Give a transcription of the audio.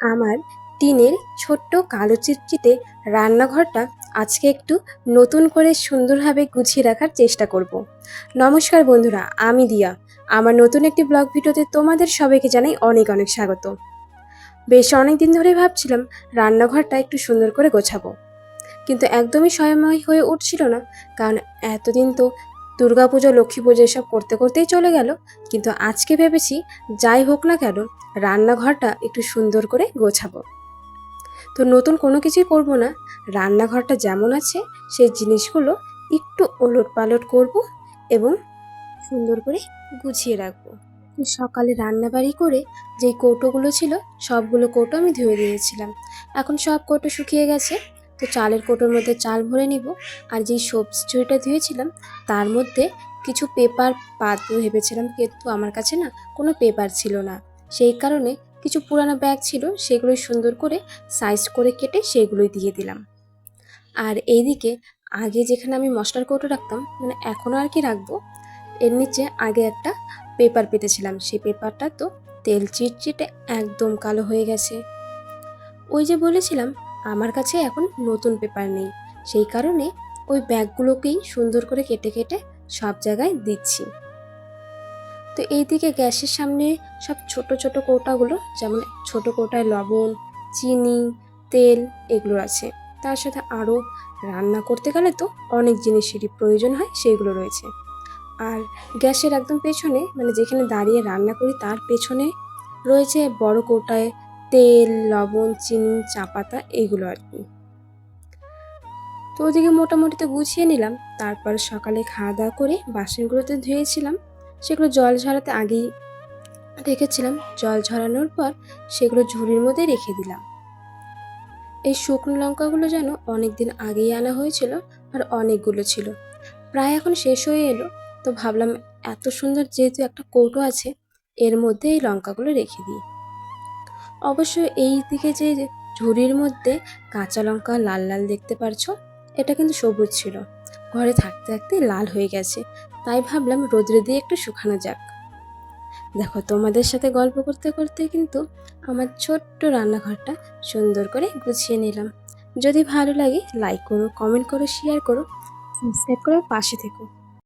আমার টিনের ছোট্ট কালো চিটচিটে রান্নাঘরটা আজকে একটু নতুন করে সুন্দরভাবে গুছিয়ে রাখার চেষ্টা করব। নমস্কার বন্ধুরা, আমি দিয়া। আমার নতুন একটি ব্লগ ভিডিওতে তোমাদের সবাইকে জানাই অনেক অনেক স্বাগত। বেশ অনেক দিন ধরে ভাবছিলাম রান্নাঘরটা একটু সুন্দর করে গোছাবো। কিন্তু একদমই সময় হয়ে উঠছিল না, কারণ এতদিন তো দুর্গাপুজো লক্ষ্মী পুজো এসব করতে করতেই চলে গেল। কিন্তু আজকে ভেবেছি যাই হোক না কেন, রান্নাঘরটা একটু সুন্দর করে গোছাবো। তো নতুন কোনো কিছুই করব না। রান্নাঘরটা যেমন আছে, সেই জিনিসগুলো একটু ওলট পালট করব এবং সুন্দর করে গুছিয়ে রাখব। সকালে রান্নাবাড়ি করে যেই কৌটোগুলো ছিল, সবগুলো কৌটো আমি ধুয়ে দিয়েছিলাম। এখন সব কৌটো শুকিয়ে গেছে। তো চালের কৌটোর মধ্যে চাল ভরে নিব আর যেই সবজি ঝুড়িটা ধুয়েছিলাম, তার মধ্যে কিছু পেপার পাতবো ভেবেছিলাম, কিন্তু আমার কাছে না কোনো পেপার ছিল না। সেই কারণে কিছু পুরানো ব্যাগ ছিল সেগুলোই সুন্দর করে সাইজ করে কেটে সেগুলোই দিয়ে দিলাম। আর এইদিকে আগে যেখানে আমি মশলার কৌটো রাখতাম মানে এখনও আর কি রাখব, এর নিচে আগে একটা পেপার পেতেছিলাম সেই পেপারটা তো তেল চিটচিটে একদম কালো হয়ে গেছে। ওই যে বলেছিলাম আমার কাছে এখন নতুন পেপার নেই। সেই কারণে ওই ব্যাগগুলোকেই সুন্দর করে কেটে কেটে সব জায়গায় দিচ্ছি। তো এইদিকে গ্যাসের সামনে সব ছোট ছোট কৌটাগুলো, যেমন ছোট কৌটায় লবণ, চিনি, তেল এগুলো আছে। তার সাথে আরও রান্না করতে গেলে তো অনেক জিনিসেরই প্রয়োজন হয় সেইগুলো রয়েছে। আর গ্যাসের একদম পেছনে মানে যেখানে দাঁড়িয়ে রান্না করি তার পেছনে রয়েছে বড় কৌটায় তেল, লবণ, চিনি, চা পাতা এইগুলো আর কি। তো ওদিকে মোটামুটি তো গুছিয়ে নিলাম। তারপর সকালে খাওয়া দাওয়া করে বাসনগুলোতে ধুয়েছিলাম। সেগুলো জল ঝরাতে আগেই রেখেছিলাম। জল ঝরানোর পর সেগুলো ঝুড়ির মধ্যে রেখে দিলাম। এই শুকনো লঙ্কাগুলো যেন অনেক দিন আগেই আনা হয়েছিল আর অনেকগুলো ছিল। প্রায় এখন শেষ হয়ে এলো। তো ভাবলাম এত সুন্দর যেহেতু একটা কৌটো আছে, এর মধ্যে এই লঙ্কাগুলো রেখে দিই। অবশ্য এই দিকে যে ঝুড়ির মধ্যে কাঁচা লঙ্কা লাল লাল দেখতে পারছ, এটা কিন্তু সবুজ ছিল। ঘরে থাকতে থাকতে লাল হয়ে গেছে। তাই ভাবলাম রোদ্রে দিয়ে একটু শুকানো যাক। দেখো, তোমাদের সাথে গল্প করতে করতে কিন্তু আমার ছোট্ট রান্নাঘরটা সুন্দর করে গুছিয়ে নিলাম। যদি ভালো লাগে লাইক করো কমেন্ট করো শেয়ার করো। সাবস্ক্রাইব করে পাশে থেকো।